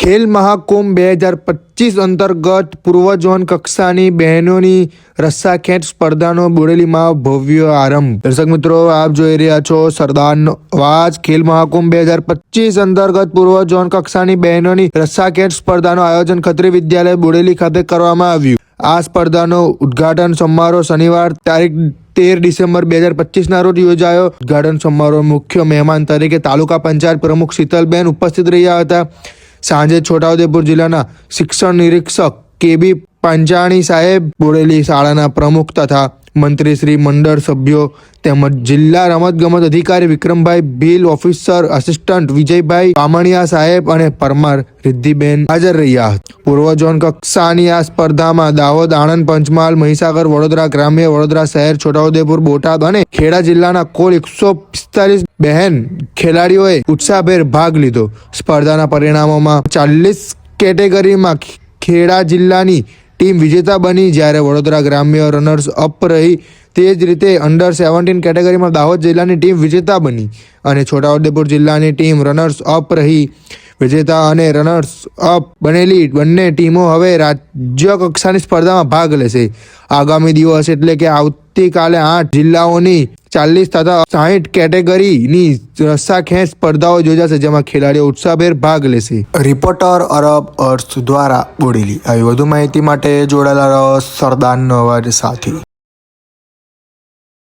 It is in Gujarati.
ખેલ મહાકુંભ બે હજાર પચીસ અંતર્ગત પૂર્વ ઝોન કક્ષાની બહેનોની રસ્સા ખેંચ સ્પર્ધાનો બોડેલીમાં ભવ્ય આરંભ. દર્શક મિત્રો, આપ જોઈ રહ્યા છો સરદારનો અવાજ ખેલ મહાકુંભ બે હજાર પચીસ અંતર્ગત પૂર્વ ઝોન કક્ષાની બહેનોની રસ્સા ખેંચ સ્પર્ધાનું આયોજન ખત્રી વિદ્યાલય બોડેલી ખાતે કરવામાં આવ્યું. આ સ્પર્ધાનો ઉદ્ઘાટન સમારોહ શનિવાર તારીખ તેર ડિસેમ્બર બે હજાર પચીસના રોજ યોજાયો. ઉદ્ઘાટન સમારોહ મુખ્ય મહેમાન તરીકે તાલુકા પંચાયત પ્રમુખ શીતલબેન ઉપસ્થિત રહ્યા હતા. સાંજે છોટાઉદેપુર જિલ્લાના શિક્ષણ નિરીક્ષક કેબી પાંચાણી સાહેબ બોડેલી શાળાના પ્રમુખ તથા મંત્રી શ્રી મંડળ સભ્યો તેમજ જિલ્લા રમતગમત અધિકારી Vikrambhai bill, officer assistant Vijaybhai Bamaniya સાહેબ અને પરમાર રિદ્ધિબેન હાજર રહ્યા પૂર્વ ઝોન કક્ષાની આ સ્પર્ધામાં દાહોદ, આણંદ, પંચમહાલ, મહીસાગર, વડોદરા ગ્રામ્ય, વડોદરા શહેર, છોટાઉદેપુર, બોટાદ અને ખેડા જિલ્લાના કુલ એકસો પિસ્તાલીસ બહેન ખેલાડીઓએ ઉત્સાહભેર ભાગ લીધો. સ્પર્ધાના પરિણામોમાં ચાલીસ કેટેગરીમાં ખેડા જિલ્લાની ટીમ વિજેતા બની જ્યારે વડોદરા ગ્રામ્ય રનર્સ અપ રહી. તે જ રીતે અંડર સેવન્ટીન કેટેગરીમાં દાહોદ જિલ્લાની ટીમ વિજેતા બની અને છોટાઉદેપુર જિલ્લાની ટીમ રનર્સ અપ રહી. વિજેતા અને રનર્સ અપ બનેલી બંને ટીમો હવે રાજ્ય કક્ષાની સ્પર્ધામાં ભાગ લેશે. આગામી દિવસ એટલે કે આવતીકાલે આઠ જિલ્લાઓની ચાલીસ તથા સાહીઠ કેટેગરીની રસ્સાખેંચ સ્પર્ધાઓ યોજાશે, જેમાં ખેલાડીઓ ઉત્સાહભેર ભાગ લેશે. રિપોર્ટર અરબ અર્થ દ્વારા બોડેલી. આવી વધુ માહિતી માટે જોડાયેલા સરદાર અવાજ સાથે.